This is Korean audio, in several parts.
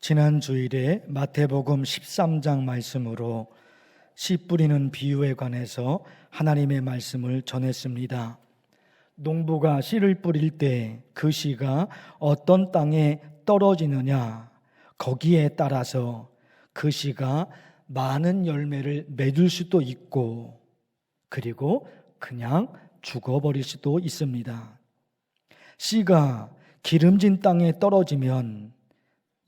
지난 주일에 마태복음 13장 말씀으로 씨 뿌리는 비유에 관해서 하나님의 말씀을 전했습니다. 농부가 씨를 뿌릴 때 그 씨가 어떤 땅에 떨어지느냐 거기에 따라서 그 씨가 많은 열매를 맺을 수도 있고 그리고 그냥 죽어버릴 수도 있습니다. 씨가 기름진 땅에 떨어지면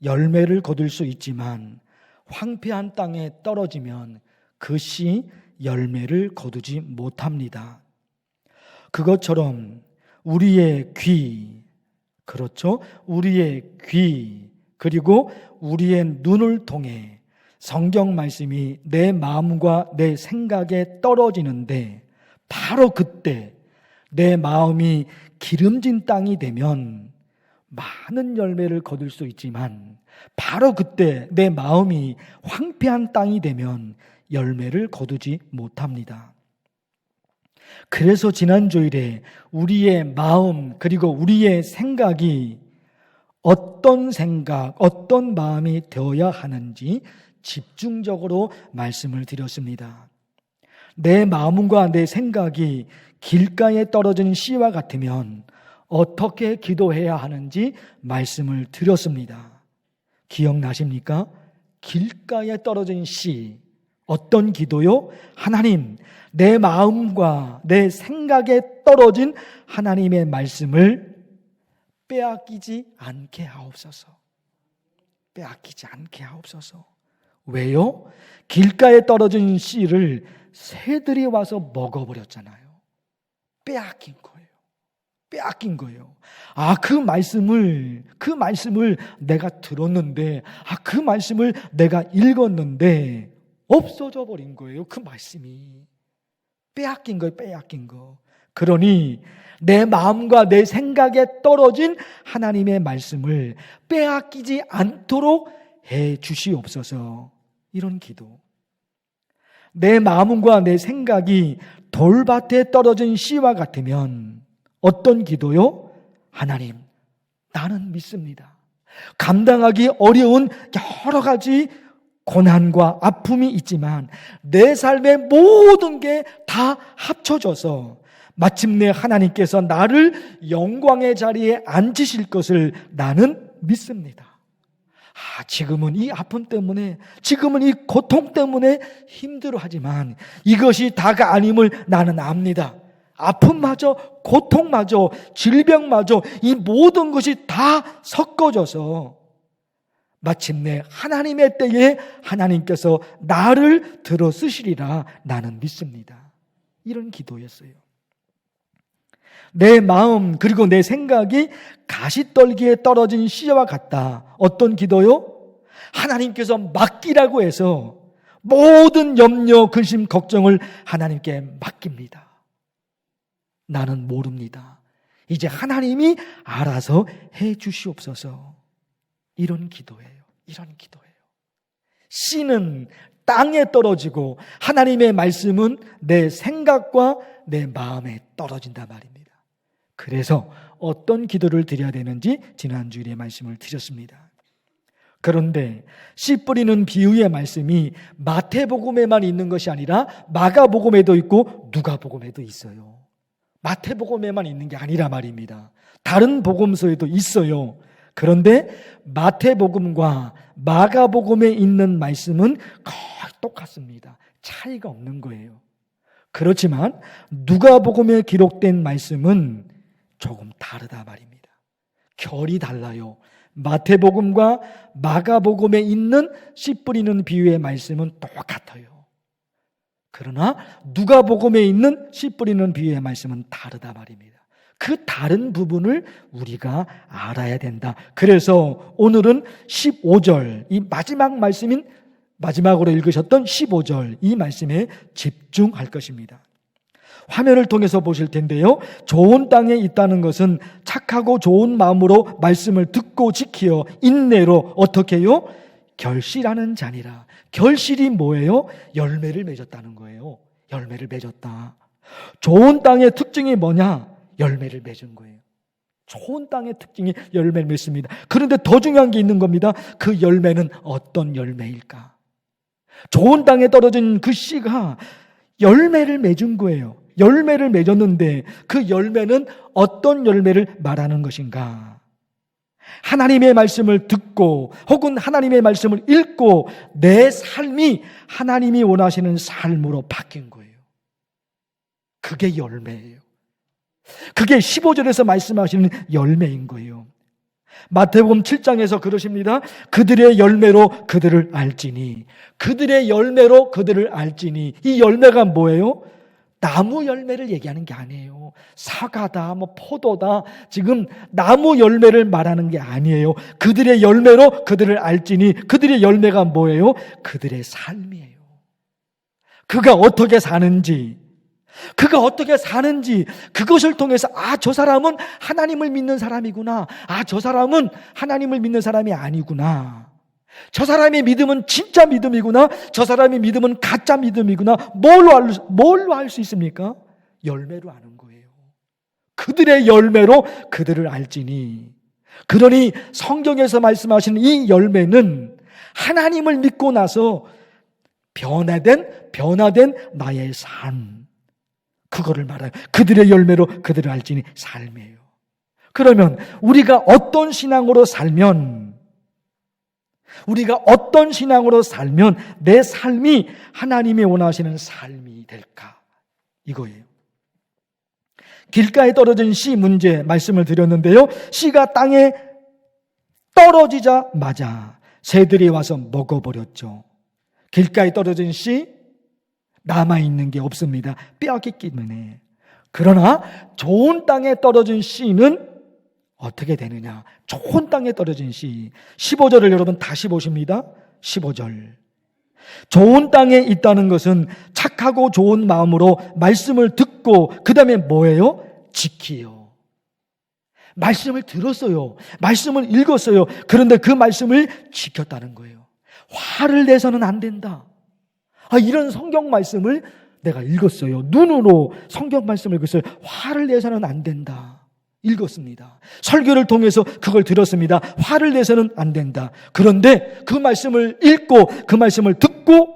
열매를 거둘 수 있지만 황폐한 땅에 떨어지면 그 씨 열매를 거두지 못합니다. 그것처럼 우리의 귀, 그렇죠? 우리의 귀, 그리고 우리의 눈을 통해 성경 말씀이 내 마음과 내 생각에 떨어지는데 바로 그때 내 마음이 기름진 땅이 되면 많은 열매를 거둘 수 있지만 바로 그때 내 마음이 황폐한 땅이 되면 열매를 거두지 못합니다. 그래서 지난 주일에 우리의 마음 그리고 우리의 생각이 어떤 생각, 어떤 마음이 되어야 하는지 집중적으로 말씀을 드렸습니다. 내 마음과 내 생각이 길가에 떨어진 씨와 같으면 어떻게 기도해야 하는지 말씀을 드렸습니다. 기억나십니까? 길가에 떨어진 씨. 어떤 기도요? 하나님, 내 마음과 내 생각에 떨어진 하나님의 말씀을 빼앗기지 않게 하옵소서. 빼앗기지 않게 하옵소서. 왜요? 길가에 떨어진 씨를 새들이 와서 먹어버렸잖아요. 빼앗긴 거예요. 빼앗긴 거예요. 아, 그 말씀을, 그 말씀을 내가 들었는데, 아, 그 말씀을 내가 읽었는데, 없어져 버린 거예요. 그 말씀이. 빼앗긴 거예요. 빼앗긴 거. 그러니, 내 마음과 내 생각에 떨어진 하나님의 말씀을 빼앗기지 않도록 해 주시옵소서. 이런 기도. 내 마음과 내 생각이 돌밭에 떨어진 씨와 같으면 어떤 기도요? 하나님, 나는 믿습니다. 감당하기 어려운 여러 가지 고난과 아픔이 있지만 내 삶의 모든 게 다 합쳐져서 마침내 하나님께서 나를 영광의 자리에 앉으실 것을 나는 믿습니다. 아, 지금은 이 아픔 때문에, 지금은 이 고통 때문에 힘들어 하지만 이것이 다가 아님을 나는 압니다. 아픔마저, 고통마저, 질병마저 이 모든 것이 다 섞어져서 마침내 하나님의 때에 하나님께서 나를 들어 쓰시리라 나는 믿습니다. 이런 기도였어요. 내 마음 그리고 내 생각이 가시떨기에 떨어진 씨와 같다. 어떤 기도요? 하나님께서 맡기라고 해서 모든 염려, 근심, 걱정을 하나님께 맡깁니다. 나는 모릅니다. 이제 하나님이 알아서 해 주시옵소서. 이런 기도예요. 이런 기도예요. 씨는 땅에 떨어지고 하나님의 말씀은 내 생각과 내 마음에 떨어진단 말입니다. 그래서 어떤 기도를 드려야 되는지 지난주일에 말씀을 드렸습니다. 그런데 씨 뿌리는 비유의 말씀이 마태복음에만 있는 것이 아니라 마가복음에도 있고 누가복음에도 있어요. 마태복음에만 있는 게 아니라 말입니다. 다른 복음서에도 있어요. 그런데 마태복음과 마가복음에 있는 말씀은 거의 똑같습니다. 차이가 없는 거예요. 그렇지만 누가복음에 기록된 말씀은 조금 다르다 말입니다. 결이 달라요. 마태복음과 마가복음에 있는 씨 뿌리는 비유의 말씀은 똑같아요. 그러나 누가복음에 있는 씨 뿌리는 비유의 말씀은 다르다 말입니다. 그 다른 부분을 우리가 알아야 된다. 그래서 오늘은 15절, 이 마지막 말씀인 마지막으로 읽으셨던 15절, 이 말씀에 집중할 것입니다. 화면을 통해서 보실 텐데요. 좋은 땅에 있다는 것은 착하고 좋은 마음으로 말씀을 듣고 지키어 인내로 어떻게요? 결실하는 자니라. 결실이 뭐예요? 열매를 맺었다는 거예요. 열매를 맺었다. 좋은 땅의 특징이 뭐냐? 열매를 맺은 거예요. 좋은 땅의 특징이 열매를 맺습니다. 그런데 더 중요한 게 있는 겁니다. 그 열매는 어떤 열매일까? 좋은 땅에 떨어진 그 씨가 열매를 맺은 거예요. 열매를 맺었는데 그 열매는 어떤 열매를 말하는 것인가? 하나님의 말씀을 듣고 혹은 하나님의 말씀을 읽고 내 삶이 하나님이 원하시는 삶으로 바뀐 거예요. 그게 열매예요. 그게 15절에서 말씀하시는 열매인 거예요. 마태복음 7장에서 그러십니다. 그들의 열매로 그들을 알지니 그들의 열매로 그들을 알지니 이 열매가 뭐예요? 나무 열매를 얘기하는 게 아니에요. 사과다, 뭐 포도다. 지금 나무 열매를 말하는 게 아니에요. 그들의 열매로 그들을 알지니 그들의 열매가 뭐예요? 그들의 삶이에요. 그가 어떻게 사는지, 그가 어떻게 사는지 그것을 통해서 아, 저 사람은 하나님을 믿는 사람이구나. 아, 저 사람은 하나님을 믿는 사람이 아니구나. 저 사람의 믿음은 진짜 믿음이구나. 저 사람의 믿음은 가짜 믿음이구나. 뭘로 알, 뭘로 알 수 있습니까? 열매로 아는 거예요. 그들의 열매로 그들을 알지니. 그러니 성경에서 말씀하시는 이 열매는 하나님을 믿고 나서 변화된, 변화된 나의 삶. 그거를 말해요. 그들의 열매로 그들을 알지니 삶이에요. 그러면 우리가 어떤 신앙으로 살면 우리가 어떤 신앙으로 살면 내 삶이 하나님이 원하시는 삶이 될까? 이거예요. 길가에 떨어진 씨 문제 말씀을 드렸는데요. 씨가 땅에 떨어지자마자 새들이 와서 먹어버렸죠. 길가에 떨어진 씨 남아있는 게 없습니다. 빼앗겼기 때문에. 그러나 좋은 땅에 떨어진 씨는 어떻게 되느냐? 좋은 땅에 떨어진 씨. 15절을 여러분 다시 보십니다. 15절. 좋은 땅에 있다는 것은 착하고 좋은 마음으로 말씀을 듣고 그 다음에 뭐예요? 지키요. 말씀을 들었어요. 말씀을 읽었어요. 그런데 그 말씀을 지켰다는 거예요. 화를 내서는 안 된다. 아, 이런 성경 말씀을 내가 읽었어요. 눈으로 성경 말씀을 읽었어요. 화를 내서는 안 된다. 읽었습니다. 설교를 통해서 그걸 들었습니다. 화를 내서는 안 된다. 그런데 그 말씀을 읽고 그 말씀을 듣고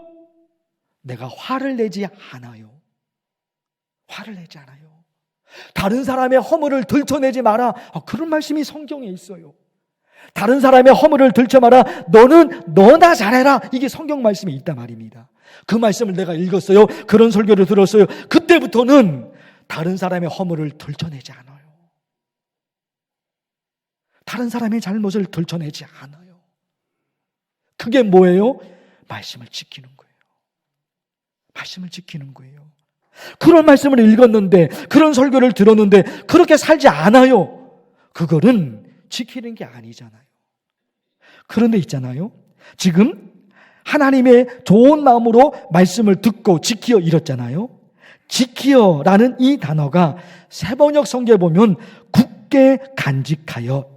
내가 화를 내지 않아요. 화를 내지 않아요. 다른 사람의 허물을 들춰내지 마라. 아, 그런 말씀이 성경에 있어요. 다른 사람의 허물을 들춰 마라. 너는 너나 잘해라. 이게 성경 말씀이 있단 말입니다. 그 말씀을 내가 읽었어요. 그런 설교를 들었어요. 그때부터는 다른 사람의 허물을 들춰내지 않아요. 다른 사람의 잘못을 들춰내지 않아요. 그게 뭐예요? 말씀을 지키는 거예요. 말씀을 지키는 거예요. 그런 말씀을 읽었는데, 그런 설교를 들었는데, 그렇게 살지 않아요. 그거는 지키는 게 아니잖아요. 그런데 있잖아요. 지금 하나님의 좋은 마음으로 말씀을 듣고 지키어 이뤘잖아요. 지키어라는 이 단어가 세번역 성경에 보면 굳게 간직하여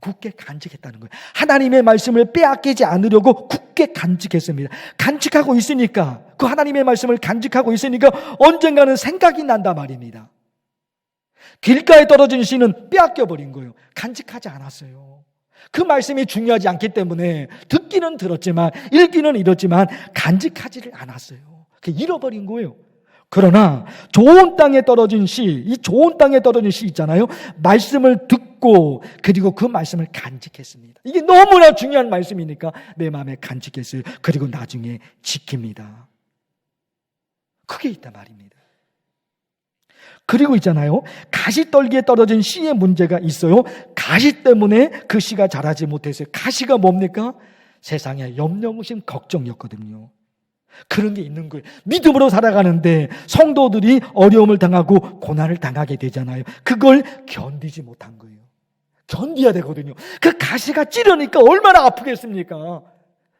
굳게 간직했다는 거예요. 하나님의 말씀을 빼앗기지 않으려고 굳게 간직했습니다. 간직하고 있으니까, 그 하나님의 말씀을 간직하고 있으니까 언젠가는 생각이 난다 말입니다. 길가에 떨어진 씨는 빼앗겨 버린 거예요. 간직하지 않았어요. 그 말씀이 중요하지 않기 때문에 듣기는 들었지만, 읽기는 읽었지만, 간직하지를 않았어요. 잃어버린 거예요. 그러나 좋은 땅에 떨어진 씨, 이 좋은 땅에 떨어진 씨 있잖아요. 말씀을 듣고 그리고 그 말씀을 간직했습니다. 이게 너무나 중요한 말씀이니까 내 마음에 간직했어요. 그리고 나중에 지킵니다. 그게 있단 말입니다. 그리고 있잖아요. 가시떨기에 떨어진 씨의 문제가 있어요. 가시 때문에 그 씨가 자라지 못했어요. 가시가 뭡니까? 세상의 염려무심 걱정이었거든요. 그런 게 있는 거예요. 믿음으로 살아가는데 성도들이 어려움을 당하고 고난을 당하게 되잖아요. 그걸 견디지 못한 거예요. 견디야 되거든요. 그 가시가 찌르니까 얼마나 아프겠습니까?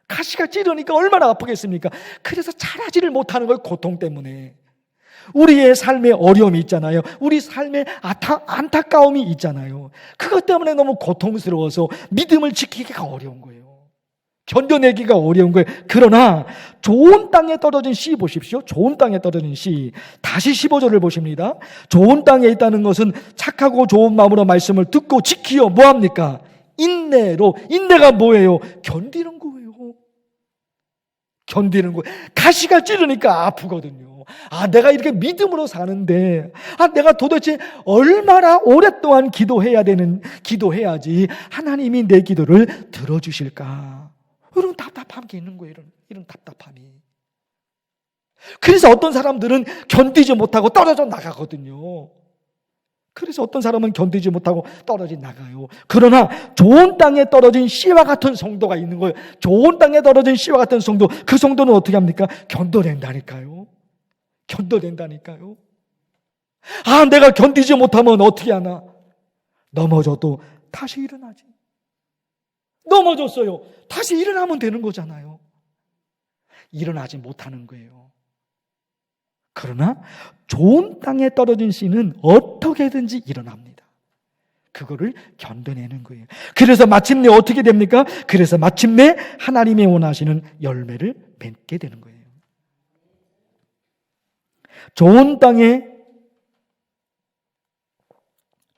가시가 찌르니까 얼마나 아프겠습니까? 그래서 자라지를 못하는 걸 고통 때문에. 우리의 삶에 어려움이 있잖아요. 우리 삶에 아타, 안타까움이 있잖아요. 그것 때문에 너무 고통스러워서 믿음을 지키기가 어려운 거예요. 견뎌내기가 어려운 거예요. 그러나 좋은 땅에 떨어진 씨 보십시오. 좋은 땅에 떨어진 씨. 다시 15절을 보십니다. 좋은 땅에 있다는 것은 착하고 좋은 마음으로 말씀을 듣고 지키어 뭐합니까? 인내로. 인내가 뭐예요? 견디는 거예요. 견디는 거예요. 가시가 찌르니까 아프거든요. 아, 내가 이렇게 믿음으로 사는데, 아, 내가 도대체 얼마나 오랫동안 기도해야 되는, 기도해야지 하나님이 내 기도를 들어주실까. 이런 답답함이 있는 거예요. 이런, 이런 답답함이. 그래서 어떤 사람들은 견디지 못하고 떨어져 나가거든요. 그래서 어떤 사람은 견디지 못하고 떨어져 나가요. 그러나 좋은 땅에 떨어진 씨와 같은 성도가 있는 거예요. 좋은 땅에 떨어진 씨와 같은 성도, 그 성도는 어떻게 합니까? 견뎌낸다니까요. 견뎌낸다니까요. 아, 내가 견디지 못하면 어떻게 하나? 넘어져도 다시 일어나지. 넘어졌어요. 다시 일어나면 되는 거잖아요. 일어나지 못하는 거예요. 그러나 좋은 땅에 떨어진 씨는 어떻게든지 일어납니다. 그거를 견뎌내는 거예요. 그래서 마침내 어떻게 됩니까? 그래서 마침내 하나님이 원하시는 열매를 맺게 되는 거예요. 좋은 땅의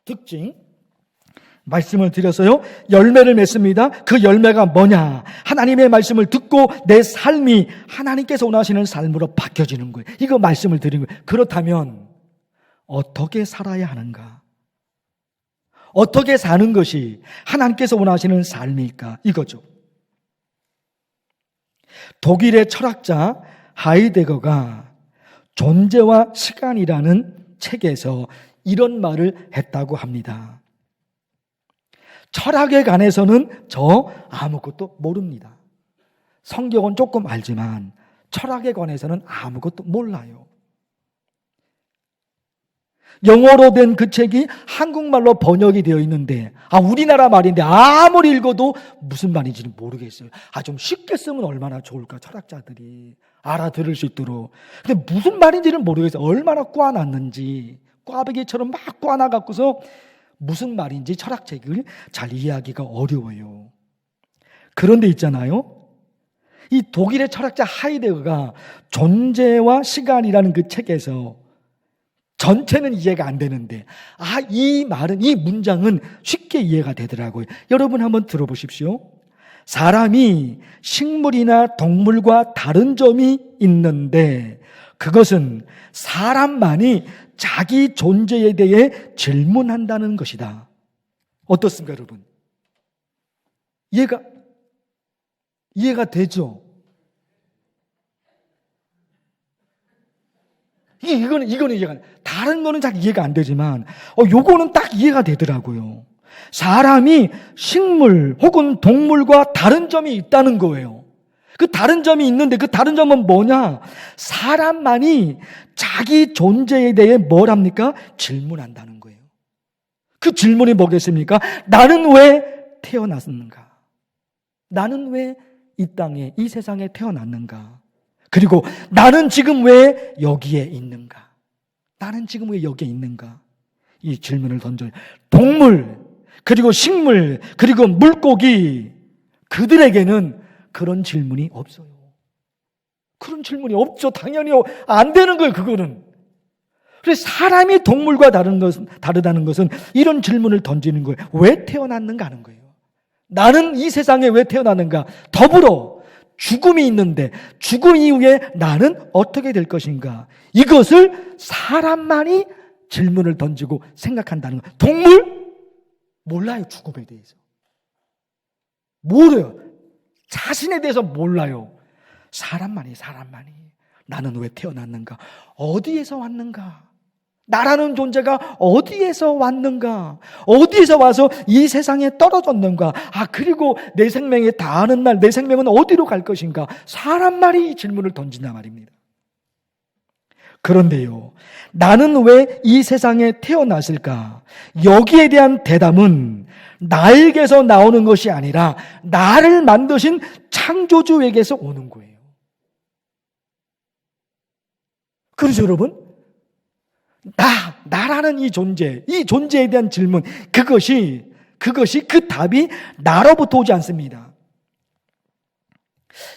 특징, 말씀을 드려서요, 열매를 맺습니다. 그 열매가 뭐냐? 하나님의 말씀을 듣고 내 삶이 하나님께서 원하시는 삶으로 바뀌어지는 거예요. 이거 말씀을 드린 거예요. 그렇다면, 어떻게 살아야 하는가? 어떻게 사는 것이 하나님께서 원하시는 삶일까? 이거죠. 독일의 철학자 하이데거가 존재와 시간이라는 책에서 이런 말을 했다고 합니다. 철학에 관해서는 저 아무것도 모릅니다. 성경은 조금 알지만 철학에 관해서는 아무것도 몰라요. 영어로 된 그 책이 한국말로 번역이 되어 있는데, 아, 우리나라 말인데 아무리 읽어도 무슨 말인지 는 모르겠어요. 아, 좀 쉽게 쓰면 얼마나 좋을까, 철학자들이. 알아들을 수 있도록. 근데 무슨 말인지는 모르겠어요. 얼마나 꽈놨는지. 꽈배기처럼 막 꽈놔갖고서 무슨 말인지 철학책을 잘 이해하기가 어려워요. 그런데 있잖아요. 이 독일의 철학자 하이데거가 존재와 시간이라는 그 책에서 전체는 이해가 안 되는데, 아, 이 말은, 이 문장은 쉽게 이해가 되더라고요. 여러분 한번 들어보십시오. 사람이 식물이나 동물과 다른 점이 있는데, 그것은 사람만이 자기 존재에 대해 질문한다는 것이다. 어떻습니까, 여러분? 이해가, 이해가 되죠? 이거는, 이거는 이해가, 다른 거는 잘 이해가 안 되지만, 어, 요거는 딱 이해가 되더라고요. 사람이 식물 혹은 동물과 다른 점이 있다는 거예요. 그 다른 점이 있는데 그 다른 점은 뭐냐? 사람만이 자기 존재에 대해 뭘 합니까? 질문한다는 거예요. 그 질문이 뭐겠습니까? 나는 왜 태어났는가? 나는 왜 이 땅에, 이 세상에 태어났는가? 그리고 나는 지금 왜 여기에 있는가? 나는 지금 왜 여기에 있는가? 이 질문을 던져요. 동물, 그리고 식물, 그리고 물고기, 그들에게는 그런 질문이 없어요. 그런 질문이 없죠. 당연히 안 되는 거예요, 그거는. 그래서 사람이 동물과 다른 것은, 다르다는 것은 이런 질문을 던지는 거예요. 왜 태어났는가 하는 거예요. 나는 이 세상에 왜 태어났는가? 더불어 죽음이 있는데 죽음 이후에 나는 어떻게 될 것인가? 이것을 사람만이 질문을 던지고 생각한다는 거. 동물? 몰라요, 죽음에 대해서. 모르요. 자신에 대해서 몰라요. 사람만이, 사람만이. 나는 왜 태어났는가? 어디에서 왔는가? 나라는 존재가 어디에서 왔는가? 어디에서 와서 이 세상에 떨어졌는가? 아, 그리고 내 생명에 다하는 날 내 생명은 어디로 갈 것인가? 사람만이 이 질문을 던진단 말입니다. 그런데요, 나는 왜 이 세상에 태어났을까? 여기에 대한 대답은 나에게서 나오는 것이 아니라 나를 만드신 창조주에게서 오는 거예요. 그렇죠, 여러분? 나, 나라는 이 존재, 이 존재에 대한 질문, 그것이, 그것이 그 답이 나로부터 오지 않습니다.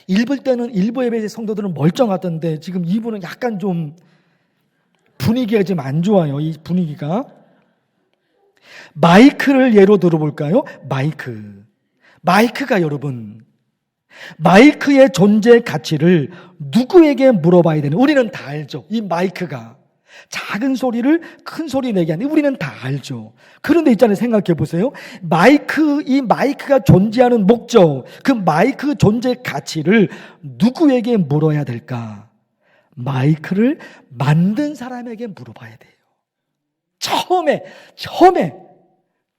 일부 때는 일부 예배 성도들은 멀쩡하던데 지금 2부는 약간 좀 분위기가 좀안 좋아요. 이 분위기가. 마이크를 예로 들어볼까요? 마이크. 마이크가 여러분, 마이크의 존재 가치를 누구에게 물어봐야 되는, 우리는 다 알죠. 이 마이크가. 작은 소리를 큰 소리 내게 하는 우리는 다 알죠. 그런데 있잖아요. 생각해 보세요. 마이크, 이 마이크가 존재하는 목적, 그 마이크 존재 가치를 누구에게 물어야 될까? 마이크를 만든 사람에게 물어봐야 돼요. 처음에, 처음에,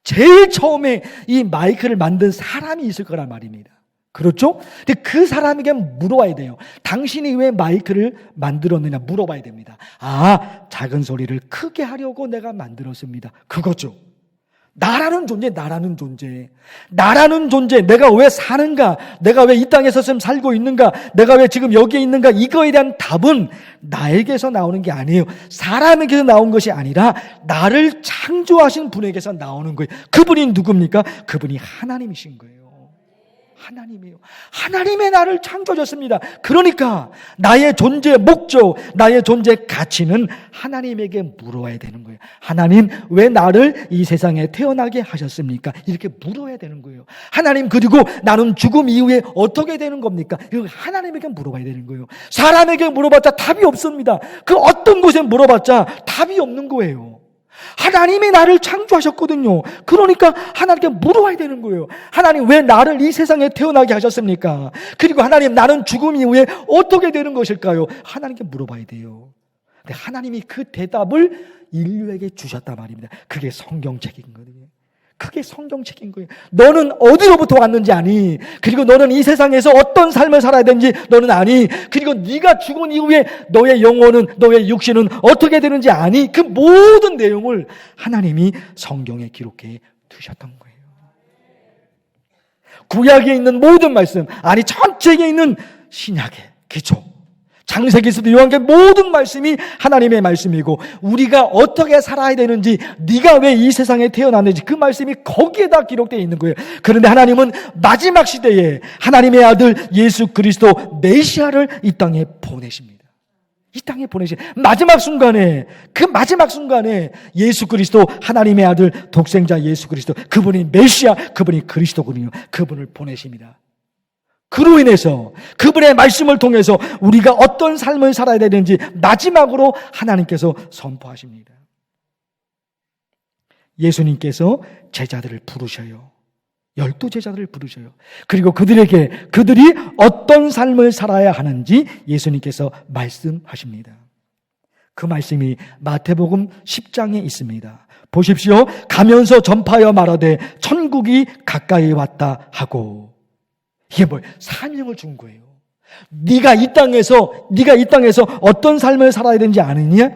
제일 처음에 이 마이크를 만든 사람이 있을 거란 말입니다. 그렇죠? 근데 그 사람에게 물어봐야 돼요. 당신이 왜 마이크를 만들었느냐 물어봐야 됩니다. 아, 작은 소리를 크게 하려고 내가 만들었습니다. 그거죠. 나라는 존재, 나라는 존재. 나라는 존재, 내가 왜 사는가? 내가 왜 이 땅에서 지금 살고 있는가? 내가 왜 지금 여기에 있는가? 이거에 대한 답은 나에게서 나오는 게 아니에요. 사람에게서 나온 것이 아니라 나를 창조하신 분에게서 나오는 거예요. 그분이 누굽니까? 그분이 하나님이신 거예요. 하나님이요. 하나님의 나를 창조하셨습니다. 그러니까 나의 존재 목적, 나의 존재 가치는 하나님에게 물어야 되는 거예요. 하나님, 왜 나를 이 세상에 태어나게 하셨습니까? 이렇게 물어야 되는 거예요. 하나님, 그리고 나는 죽음 이후에 어떻게 되는 겁니까? 이거 하나님에게 물어봐야 되는 거예요. 사람에게 물어봤자 답이 없습니다. 그 어떤 곳에 물어봤자 답이 없는 거예요. 하나님이 나를 창조하셨거든요. 그러니까 하나님께 물어봐야 되는 거예요. 하나님 왜 나를 이 세상에 태어나게 하셨습니까? 그리고 하나님 나는 죽음 이후에 어떻게 되는 것일까요? 하나님께 물어봐야 돼요. 근데 하나님이 그 대답을 인류에게 주셨단 말입니다. 그게 성경책이거든요. 그게 성경책인 거예요. 너는 어디로부터 왔는지 아니. 그리고 너는 이 세상에서 어떤 삶을 살아야 되는지 너는 아니. 그리고 네가 죽은 이후에 너의 영혼은 너의 육신은 어떻게 되는지 아니. 그 모든 내용을 하나님이 성경에 기록해 두셨던 거예요. 구약에 있는 모든 말씀, 아니 전체에 있는 신약의 기초, 창세기에서도 요한계 모든 말씀이 하나님의 말씀이고 우리가 어떻게 살아야 되는지 네가 왜 이 세상에 태어났는지 그 말씀이 거기에다 기록되어 있는 거예요. 그런데 하나님은 마지막 시대에 하나님의 아들 예수 그리스도 메시아를 이 땅에 보내십니다. 이 땅에 보내신 마지막 순간에 그 마지막 순간에 예수 그리스도 하나님의 아들 독생자 예수 그리스도 그분이 메시아 그분이 그리스도군요. 그분을 보내십니다. 그로 인해서 그분의 말씀을 통해서 우리가 어떤 삶을 살아야 되는지 마지막으로 하나님께서 선포하십니다. 예수님께서 제자들을 부르셔요. 열두 제자들을 부르셔요. 그리고 그들에게 그들이 어떤 삶을 살아야 하는지 예수님께서 말씀하십니다. 그 말씀이 마태복음 10장에 있습니다. 보십시오. 가면서 전파하여 말하되 천국이 가까이 왔다 하고 이게 뭐 사명을 준 거예요. 네가 이 땅에서 네가 이 땅에서 어떤 삶을 살아야 되는지 아느냐?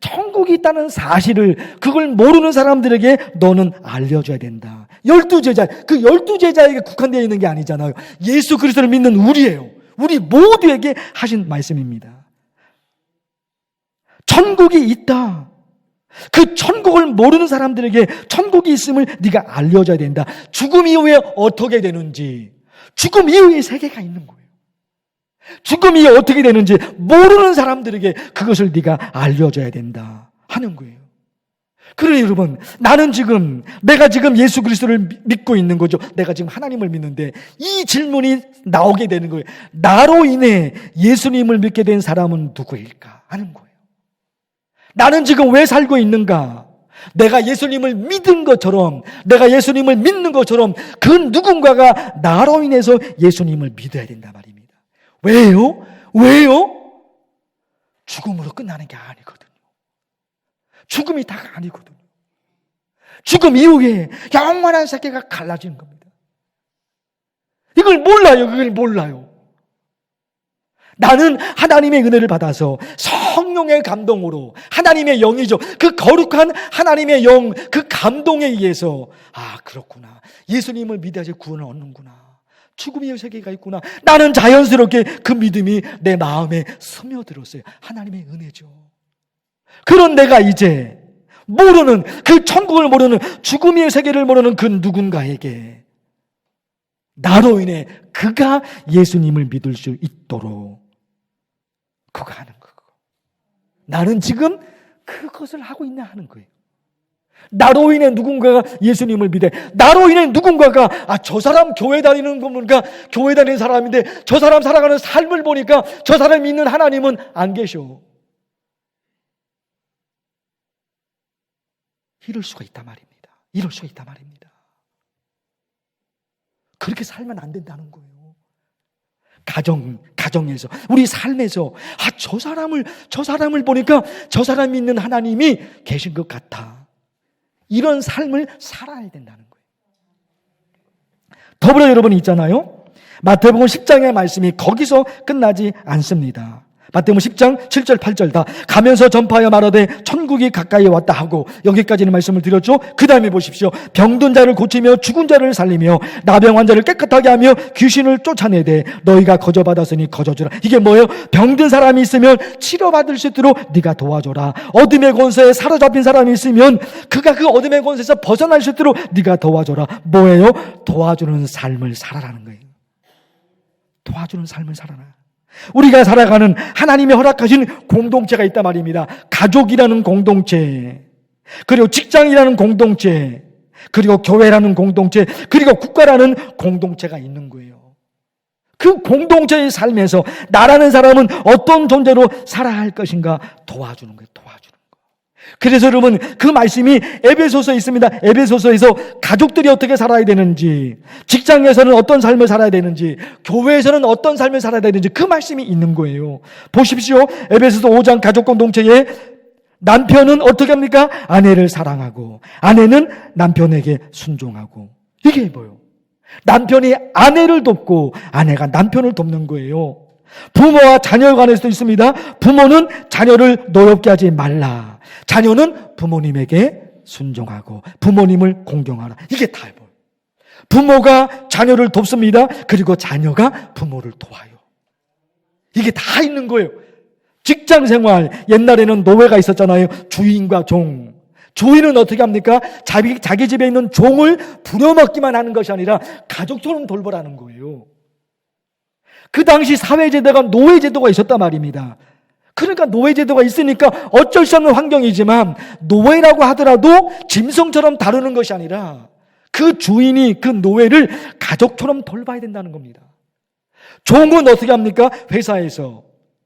천국이 있다는 사실을 그걸 모르는 사람들에게 너는 알려줘야 된다. 열두 제자, 그 열두 제자에게 국한되어 있는 게 아니잖아요. 예수 그리스도를 믿는 우리예요. 우리 모두에게 하신 말씀입니다. 천국이 있다. 그 천국을 모르는 사람들에게 천국이 있음을 네가 알려줘야 된다. 죽음 이후에 어떻게 되는지, 죽음 이후에 세계가 있는 거예요. 죽음이 어떻게 되는지 모르는 사람들에게 그것을 네가 알려줘야 된다 하는 거예요. 그래 여러분 나는 지금 내가 지금 예수 그리스도를 믿고 있는 거죠. 내가 지금 하나님을 믿는데 이 질문이 나오게 되는 거예요. 나로 인해 예수님을 믿게 된 사람은 누구일까 하는 거예요. 나는 지금 왜 살고 있는가? 내가 예수님을 믿은 것처럼, 내가 예수님을 믿는 것처럼 그 누군가가 나로 인해서 예수님을 믿어야 된단 말입니다. 왜요? 왜요? 죽음으로 끝나는 게 아니거든요. 죽음이 다가 아니거든요. 죽음 이후에 영원한 세계가 갈라지는 겁니다. 이걸 몰라요. 그걸 몰라요. 나는 하나님의 은혜를 받아서 성령의 감동으로 하나님의 영이죠. 그 거룩한 하나님의 영, 그 감동에 의해서 아, 그렇구나. 예수님을 믿어야지 구원을 얻는구나. 죽음의 세계가 있구나. 나는 자연스럽게 그 믿음이 내 마음에 스며들었어요. 하나님의 은혜죠. 그런 내가 이제 모르는 그 천국을 모르는 죽음의 세계를 모르는 그 누군가에게 나로 인해 그가 예수님을 믿을 수 있도록 그가 하는 거. 나는 지금 그것을 하고 있냐 하는 거예요. 나로 인해 누군가가 예수님을 믿어. 나로 인해 누군가가 아 저 사람 교회 다니는 거 보니까 교회 다니는 사람인데 저 사람 살아가는 삶을 보니까 저 사람 믿는 하나님은 안 계셔. 이럴 수가 있단 말입니다. 이럴 수가 있단 말입니다. 그렇게 살면 안 된다는 거예요. 가정, 가정에서, 우리 삶에서, 아, 저 사람을, 저 사람을 보니까 저 사람 믿는 하나님이 계신 것 같아. 이런 삶을 살아야 된다는 거예요. 더불어 여러분 있잖아요. 마태복음 10장의 말씀이 거기서 끝나지 않습니다. 마태복음 10장 7절 8절 다 가면서 전파하여 말하되 천국이 가까이 왔다 하고 여기까지는 말씀을 드렸죠. 그 다음에 보십시오. 병든 자를 고치며 죽은 자를 살리며 나병 환자를 깨끗하게 하며 귀신을 쫓아내되 너희가 거저 받았으니 거저 주라. 이게 뭐예요? 병든 사람이 있으면 치료받을 수 있도록 네가 도와줘라. 어둠의 권세에 사로잡힌 사람이 있으면 그가 그 어둠의 권세에서 벗어날 수 있도록 네가 도와줘라. 뭐예요? 도와주는 삶을 살아라는 거예요. 도와주는 삶을 살아라. 우리가 살아가는 하나님이 허락하신 공동체가 있단 말입니다. 가족이라는 공동체, 그리고 직장이라는 공동체, 그리고 교회라는 공동체, 그리고 국가라는 공동체가 있는 거예요. 그 공동체의 삶에서 나라는 사람은 어떤 존재로 살아야 할 것인가 도와주는 거예요. 거예요. 그래서 여러분 그 말씀이 에베소서에 있습니다. 에베소서에서 가족들이 어떻게 살아야 되는지, 직장에서는 어떤 삶을 살아야 되는지, 교회에서는 어떤 삶을 살아야 되는지 그 말씀이 있는 거예요. 보십시오. 에베소서 5장 가족 공동체에 남편은 어떻게 합니까? 아내를 사랑하고 아내는 남편에게 순종하고 이게 뭐요? 남편이 아내를 돕고 아내가 남편을 돕는 거예요. 부모와 자녀 간에서도 있습니다. 부모는 자녀를 노엽게 하지 말라. 자녀는 부모님에게 순종하고 부모님을 공경하라. 이게 다예요. 부모가 자녀를 돕습니다. 그리고 자녀가 부모를 도와요. 이게 다 있는 거예요. 직장 생활, 옛날에는 노예가 있었잖아요. 주인과 종. 주인은 어떻게 합니까? 자기, 자기 집에 있는 종을 부려먹기만 하는 것이 아니라 가족처럼 돌보라는 거예요. 그 당시 사회제도가 노예제도가 있었단 말입니다. 그러니까 노예제도가 있으니까 어쩔 수 없는 환경이지만 노예라고 하더라도 짐승처럼 다루는 것이 아니라 그 주인이 그 노예를 가족처럼 돌봐야 된다는 겁니다. 종은 어떻게 합니까? 회사에서.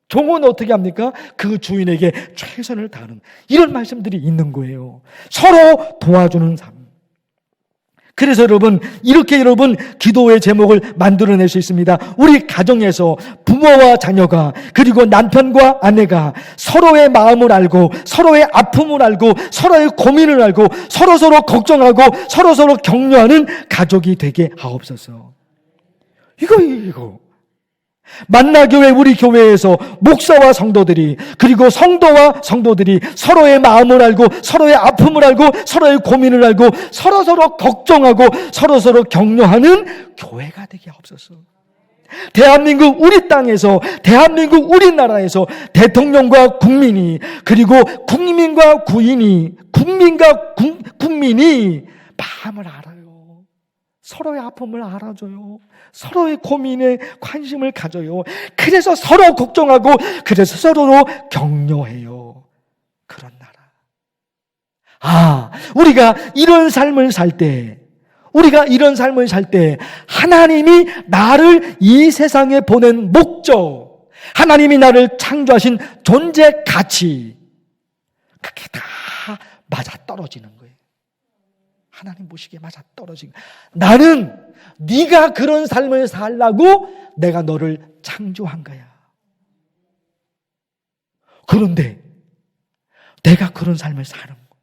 종은 어떻게 합니까? 그 주인에게 최선을 다하는 이런 말씀들이 있는 거예요. 서로 도와주는 삶. 그래서 여러분, 이렇게 여러분, 기도의 제목을 만들어낼 수 있습니다. 우리 가정에서 부모와 자녀가, 그리고 남편과 아내가 서로의 마음을 알고, 서로의 아픔을 알고, 서로의 고민을 알고, 서로서로 걱정하고, 서로서로 격려하는 가족이 되게 하옵소서. 이거, 이거. 만나교회 우리 교회에서 목사와 성도들이 그리고 성도와 성도들이 서로의 마음을 알고 서로의 아픔을 알고 서로의 고민을 알고 서로 서로 걱정하고 서로 서로 격려하는 교회가 되게 없었어. 대한민국 우리 땅에서 대한민국 우리나라에서 대통령과 국민이 그리고 국민과 구인이 국민과 구, 국민이 마음을 알아요. 서로의 아픔을 알아줘요. 서로의 고민에 관심을 가져요. 그래서 서로 걱정하고, 그래서 서로 격려해요. 그런 나라. 아, 우리가 이런 삶을 살 때, 우리가 이런 삶을 살 때, 하나님이 나를 이 세상에 보낸 목적, 하나님이 나를 창조하신 존재 가치, 그게 다 맞아 떨어지는 거예요. 하나님 보시기에 맞아 떨어진 나는 네가 그런 삶을 살라고 내가 너를 창조한 거야. 그런데 내가 그런 삶을 사는 거.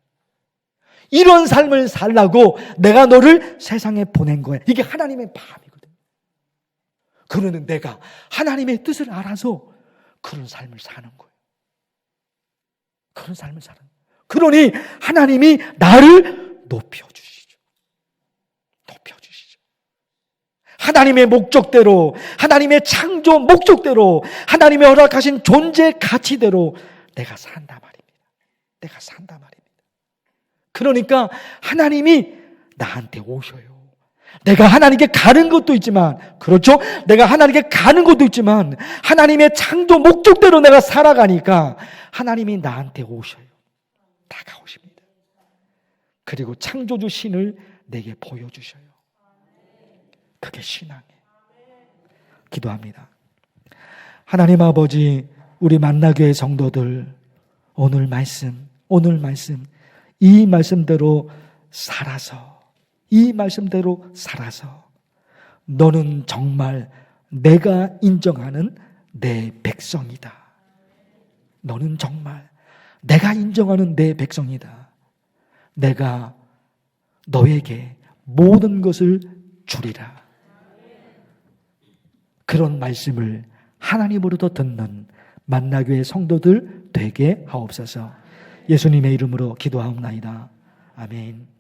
이런 삶을 살라고 내가 너를 세상에 보낸 거야. 이게 하나님의 마음이거든. 그러는 내가 하나님의 뜻을 알아서 그런 삶을 사는 거예요. 그런 삶을 사는 거예요. 그러니 하나님이 나를 높여주시죠. 높여주시죠. 하나님의 목적대로, 하나님의 창조 목적대로, 하나님의 허락하신 존재 가치대로 내가 산다 말입니다. 내가 산다 말입니다. 그러니까 하나님이 나한테 오셔요. 내가 하나님께 가는 것도 있지만, 그렇죠? 내가 하나님께 가는 것도 있지만, 하나님의 창조 목적대로 내가 살아가니까, 하나님이 나한테 오셔요. 다가오십니다. 그리고 창조주 신을 내게 보여주셔요. 그게 신앙이에요. 기도합니다. 하나님 아버지, 우리 만나교회 성도들, 오늘 말씀, 오늘 말씀, 이 말씀대로 살아서, 이 말씀대로 살아서, 너는 정말 내가 인정하는 내 백성이다. 너는 정말 내가 인정하는 내 백성이다. 내가 너에게 모든 것을 주리라. 그런 말씀을 하나님으로부터 듣는 만나교회 성도들 되게 하옵소서. 예수님의 이름으로 기도하옵나이다. 아멘.